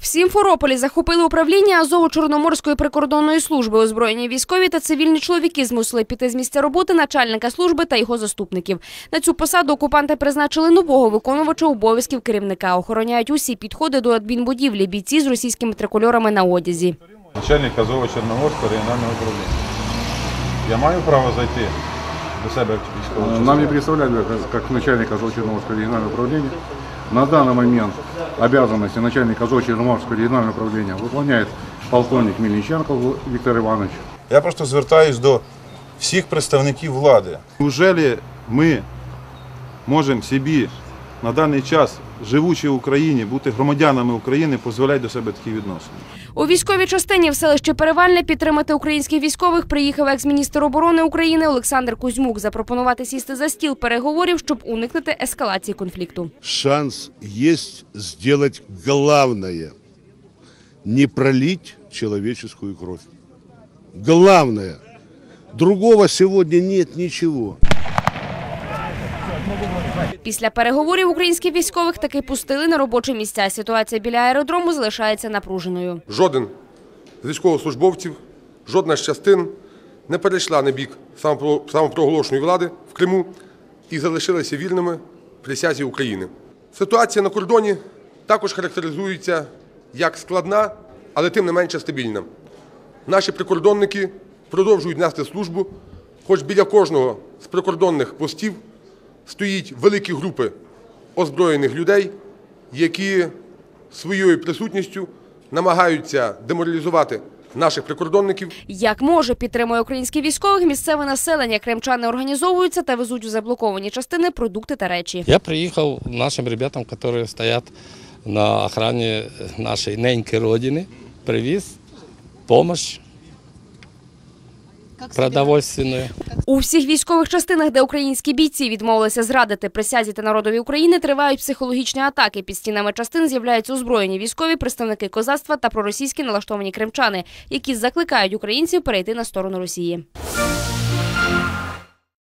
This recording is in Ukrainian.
В Сімферополі захопили управління Азово-Чорноморської прикордонної служби. Озброєні військові та цивільні чоловіки змусили піти з місця роботи начальника служби та його заступників. На цю посаду окупанти призначили нового виконувача обов'язків керівника. Охороняють усі підходи до адмінбудівлі бійці з російськими трикольорами на одязі. Начальник Азова Чорноморського регіонального управління. Я маю право зайти до себе в військову частину? Нам не представляли как, как начальника Азов-Черноморского регионального управления. На данный момент обязанности начальника Азов-Черноморского регионального управления выполняет полковник Мельниченко Виктор Иванович. Я просто звертаюсь до всіх представників влади. Неужели ми можемо собі на даний час, живучи в Україні, бути громадянами України, дозволяти до себе такі відносини? У військовій частині в селищі Перевальне підтримати українських військових приїхав екс-міністр оборони України Олександр Кузьмук. Запропонувати сісти за стіл переговорів, щоб уникнути ескалації конфлікту. шанс есть сделать главное – не пролить человеческую кровь. Главное. Другого сегодня нет ничего. Після переговорів українських військових таки пустили на робочі місця. Ситуація біля аеродрому залишається напруженою. жоден з військовослужбовців, жодна з частин не перейшла на бік самопроголошеної влади в Криму і залишилися вільними присязі України. Ситуація на кордоні також характеризується як складна, але тим не менше стабільна. Наші прикордонники продовжують нести службу, хоч біля кожного з прикордонних постів стоїть великі групи озброєних людей, які своєю присутністю намагаються деморалізувати наших прикордонників. Як може підтримує українських військових місцеве населення. Кримчани організовуються та везуть у заблоковані частини продукти та речі. Я приехал нашим ребятам, которые стоят на охране нашей неньки Родины, привез помощь продовольственную. У всіх військових частинах, де українські бійці відмовилися зрадити присязі та народові України, тривають психологічні атаки. Під стінами частин з'являються озброєні військові, представники козацтва та проросійські налаштовані кримчани, які закликають українців перейти на сторону Росії.